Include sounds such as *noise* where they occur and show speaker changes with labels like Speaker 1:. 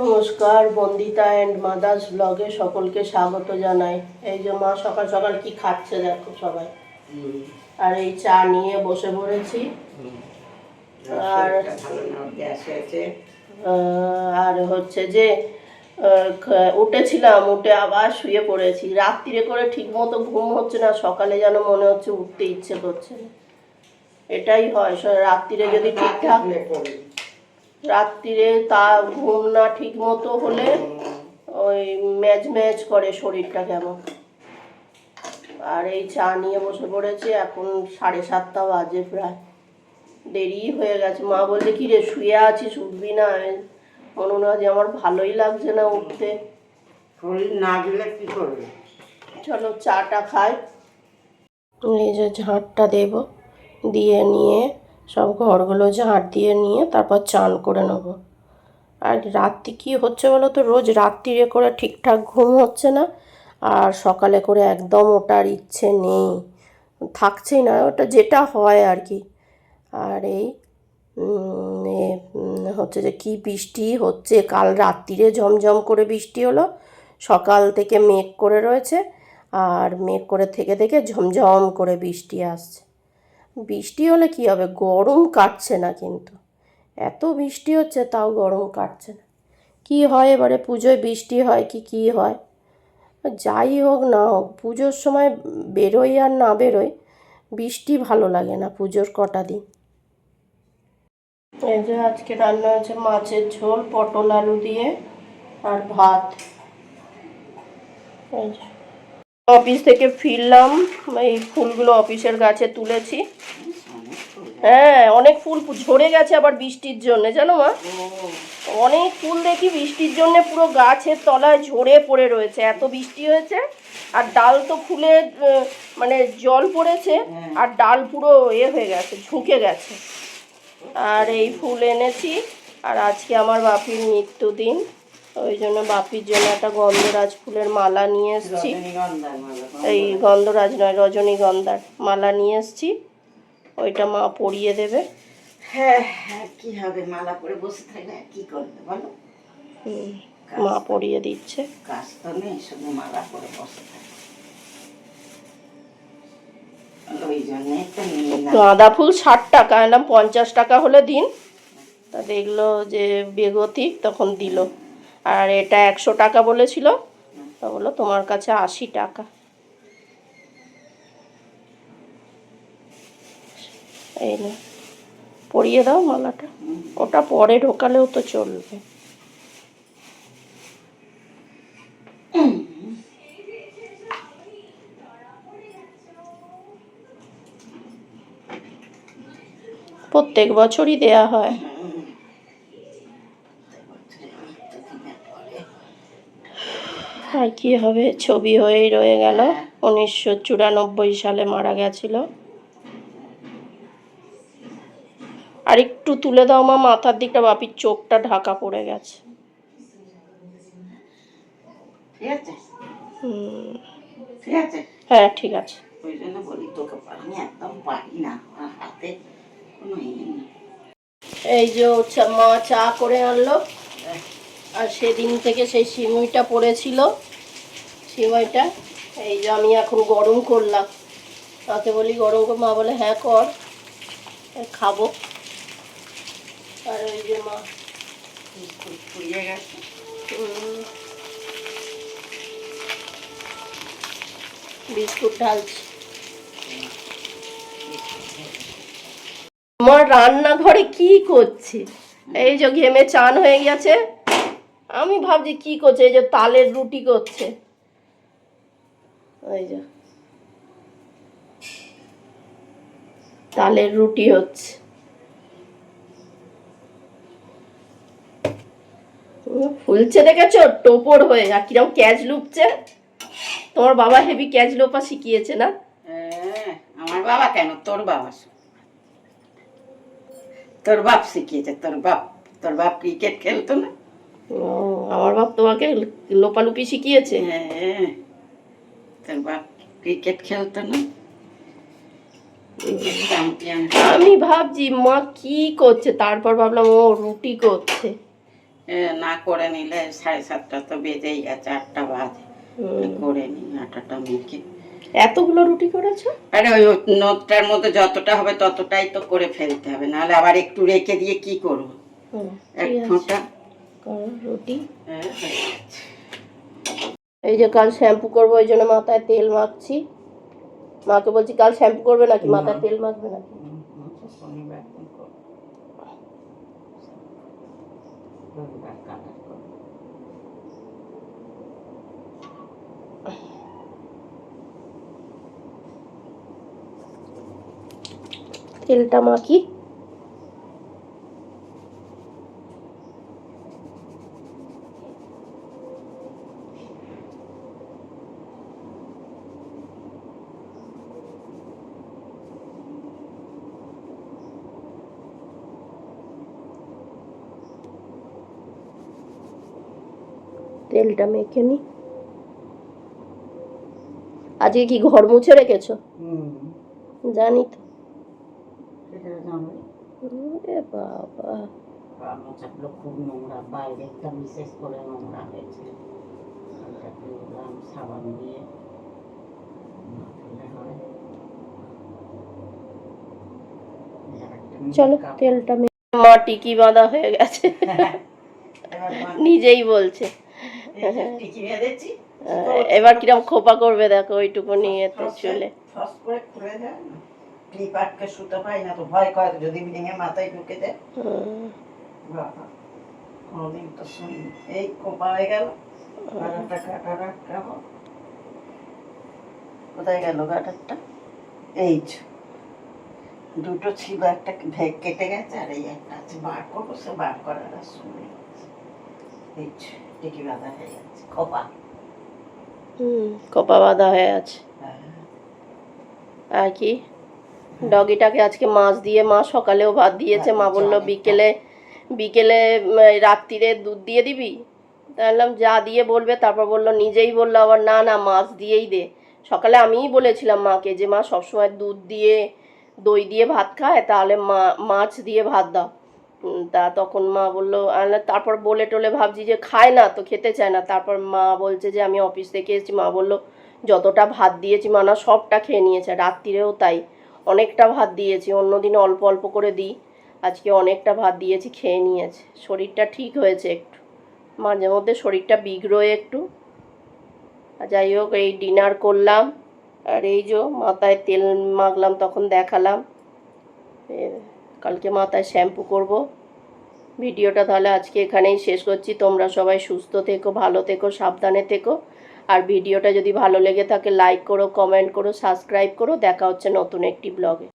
Speaker 1: নমস্কার, Bandita and mother's ব্লগে সকলকে স্বাগত জানাই। এই যে মা সকাল সকাল কি খাচ্ছে দেখো সবাই। আর এই চা নিয়ে বসে পড়েছি। আর আর হচ্ছে যে উঠেছিলাম, উঠে আবার শুয়ে পড়েছি। রাত্রিরে করে ঠিক মতো ঘুম হচ্ছে না, সকালে যেন মনে হচ্ছে উঠতে ইচ্ছে করছে এটাই হয় রাত্রিরে যদি ঠিকঠাক রাত্রিরে তা ঘুম না ঠিক মতো হলে ওই ম্যাচ ম্যাচ করে শরীরটা কেমন। আর এই চা নিয়ে বসে পড়েছে এখন সাড়ে সাতটা বাজে প্রায়। দেরি হয়ে গেছে। মা বললে কি রে শুয়ে আছিস? উঠবি না? আমি মনে হলো যে আমার ভালোই লাগছে না উঠতে।
Speaker 2: শরীর না গেলে কি করবে?
Speaker 1: চলো চাটা খাই। এই যে ঝাঁটটা দেব দিয়ে নিয়ে সব ঘরগুলো ঝাঁট দিয়ে নিয়ে তারপর চান করে নেব। আর রাত্রি কী হচ্ছে বলো তো? রোজ রাত্রিরে করে ঠিকঠাক ঘুম হচ্ছে না। আর সকালে করে একদম ওটার ইচ্ছে নেই। থাকছেই না, ওটা যেটা হয় আর কি। আর এই হচ্ছে যে কি বৃষ্টি হচ্ছে? কাল রাত্রিরে ঝমঝম করে বৃষ্টি হলো। সকাল থেকে মেঘ করে রয়েছে। আর মেঘ করে থেকে থেকে ঝমঝম করে বৃষ্টি আসছে। বৃষ্টি হলে কি হবে? গরম কাটছে না কিন্তু। এত বৃষ্টি হচ্ছে, তাও গরম কাটছে না। কি হয় এবারে? পুজোয় বৃষ্টি হয় কি কি হয়? যাই হোক না হোক, পুজোর সময় বেরোই আর না বেরোই, বৃষ্টি ভালো লাগে না পুজোর কটা দিন। এই যে আজকে রান্না হয়েছে মাছের ঝোল, পটল আলু দিয়ে আর ভাত। এই যে। অফিস থেকে ফিরলাম, এই ফুলগুলো অফিসের গাছে তুলেছি। হ্যাঁ অনেক ফুল ঝরে গেছে আবার বৃষ্টির জন্য, জানো মা? অনেক ফুল দেখি বৃষ্টির জন্য পুরো গাছের তলায় ঝরে পড়ে রয়েছে। এত বৃষ্টি হয়েছে, আর ডাল তো ফুলে মানে জল পড়েছে, আর ডাল পুরো এ হয়ে গেছে, ঝুঁকে গেছে। আর এই ফুল এনেছি, আর আজকে আমার বাপির মৃত্যুদিন। ওই জন্য বাপির জন্য একটা গন্ধরাজ ফুলের মালা নিয়ে এসেছি। এই গন্ধরাজ নয় রজনীগন্ধার মালা নিয়ে এসেছি। ওইটা মা পরিয়ে দেবে।
Speaker 2: হ্যাঁ হ্যাঁ কি হবে? মালা পরে বসে থাকলে কি করবে বলো?
Speaker 1: মা পরিয়ে দিচ্ছে।
Speaker 2: কাজ তো নেই শুধু মালা পরে বসে থাকে।
Speaker 1: গাঁদা ফুল ষাট টাকা এলাম পঞ্চাশ টাকা হলে দিন। তা দেখল যে বেগতিক তখন দিল। আর এটা একশো টাকা বলেছিল। তা বলল, তোমার কাছে আশি টাকা। এই না, পরিয়ে দাও মালাটা। ওটা পরে ঢোকালেও তো চলবে। প্রত্যেক বছরই দেয়া হয় আর কি হবে? ছবি হয়েই রয়ে গেল। উনিশশো চুরানব্বই সালে মারা গেছিল। আর একটু তুলে দাও মা মাথার দিকটা বাপির চোখটা ঢাকা পড়ে গেছে। হ্যাঁ ঠিক আছে।
Speaker 2: ওই জন্য বলি তোকে আমি একদম পারি না। আমার হাতে কোনো ইয়ে
Speaker 1: এই যে মা চা করে আনলো। আর সেদিন থেকে সেই সিমুইটা পড়েছিল। সিমইটা এই যে আমি এখন গরম করলাম। তাকে বলি গরম কর মা বলে হ্যাঁ কর খাব। আর ওই যে মা।
Speaker 2: বিস্কুট ফুরিয়ে গেছে
Speaker 1: বিস্কুট ঢালছি। আমার রান্নাঘরে কি করছে? এই যে ঘেমে চান হয়ে গেছে। আমি ভাবছি কি করছে? এই যে তালের রুটি করছে। এই যে। তালের রুটি হচ্ছে। ফুলছে দেখেছ? টোপর হয়ে আর কিরম ক্যাচ লুপছে। তোমার বাবা হেভি ক্যাচ লোপা শিখিয়েছে না?
Speaker 2: হ্যাঁ, আমার বাবা কেন? তোর বাবা তোর বাপ শিখিয়েছে তোর বাপ তোর বাপ ক্রিকেট খেলতো না?
Speaker 1: ও, আমার বাপ তোমাকে লোপালুপি শিখিয়েছে?
Speaker 2: হ্যাঁ। তোর বাপ ক্রিকেট খেলতো না।
Speaker 1: আমি ভাবছি মা কি করছে? তারপর ভাবলাম ও রুটি করছে।
Speaker 2: না করে নিলে সাড়ে সাতটা তো বেজেই গেছে আটটা বাজে। করে নি আটাটা মেখে।
Speaker 1: এতগুলো রুটি করেছ?
Speaker 2: আরে ওই নোটটার মধ্যে যতটা হবে ততটাই তো করে ফেলতে হবে নাহলে আবার একটু রেখে দিয়ে কি করব? এক ফোঁটা।
Speaker 1: রুটি।
Speaker 2: হ্যাঁ।
Speaker 1: এই যে কাল শ্যাম্পু করব ওই জন্য মাথায় তেল মাখছি। মাকে বলছি কাল শ্যাম্পু করবে নাকি? মাথায় তেল মাখবে নাকি?
Speaker 2: তেলটা হুম, তো শনিবার দিন করব। রবিবার কালার করব।
Speaker 1: তেলটা মাখি তেলটা মেখে নি। আজকে কি ঘর মুছে রেখেছো? জানি তো।
Speaker 2: সেটা জানো।
Speaker 1: ওরে বাবা।
Speaker 2: খুব নোংরা বাইরেটা বিশেষ করে নোংরা হয়েছে। সাবান দিয়ে। মাখলে। এই আরেকটা
Speaker 1: চলো তেলটা মে- মা টিকি বাঁধা হয়ে গেছে। *laughs* নিজেই বলছে। *laughs* এবার কিরম খোপা করবে দেখো ওইটুকু নিয়ে তো চলে।
Speaker 2: পাই না? তো ভয় করে যদি ভেঙে মাথায় ঢুকে বাবা কোনদিন তো শুনি এই কোপা হয়ে গেল গাটারটা কাটা রাখব কোথায় গেল গাটারটা? এই দুটো ছিল একটা ভেগ কেটে গেছে আর এই একটা আছে। বার করব সে বার করার আর শুনে এই টিকি বাঁধা হয়ে গেছে খোপা
Speaker 1: হুম খোপা বাঁধা হয়ে আছে।
Speaker 2: হ্যাঁ।
Speaker 1: আর কি? ডগিটাকে আজকে মাছ দিয়ে মা সকালেও ভাত দিয়েছে মা বলল বিকেলে বিকেলে রাত্রিরে দুধ দিয়ে দিবি? বললাম যা দিয়ে বলবে। তারপর বলল নিজেই বলল। আবার না না মাছ দিয়েই দে। সকালে আমিই বলেছিলাম মাকে যে মা সবসময় দুধ দিয়ে দই দিয়ে ভাত খায় তাহলে মা মাছ দিয়ে ভাত দাও। তা তখন মা বলল তারপর বলে টলে ভাবছি যে খায় না, তো খেতে চায় না। তারপর মা বলছে যে, আমি অফিস থেকে এসেছি। মা বলল, যতটা ভাত দিয়েছি মানা সবটা খেয়ে নিয়েছে, রাত্রিরেও তাই। অনেকটা ভাত দিয়েছি অন্যদিন অল্প অল্প করে দিই। আজকে অনেকটা ভাত দিয়েছি, খেয়ে নিয়েছে। শরীরটা ঠিক হয়েছে একটু। মাঝে মধ্যে শরীরটা বিগড়োয় একটু। যাই হোক, এই ডিনার করলাম। আর এই যে মাথায় তেল মাখলাম, তখন দেখালাম। কালকে মাথায় শ্যাম্পু করব। ভিডিওটা তাহলে আজকে এখানেই শেষ করছি। তোমরা সবাই সুস্থ থেকো, ভালো থেকো, সাবধানে থেকো। আর ভিডিওটা যদি ভালো লেগে থাকে লাইক করো কমেন্ট করো সাবস্ক্রাইব করো। দেখা হচ্ছে নতুন একটি ব্লগে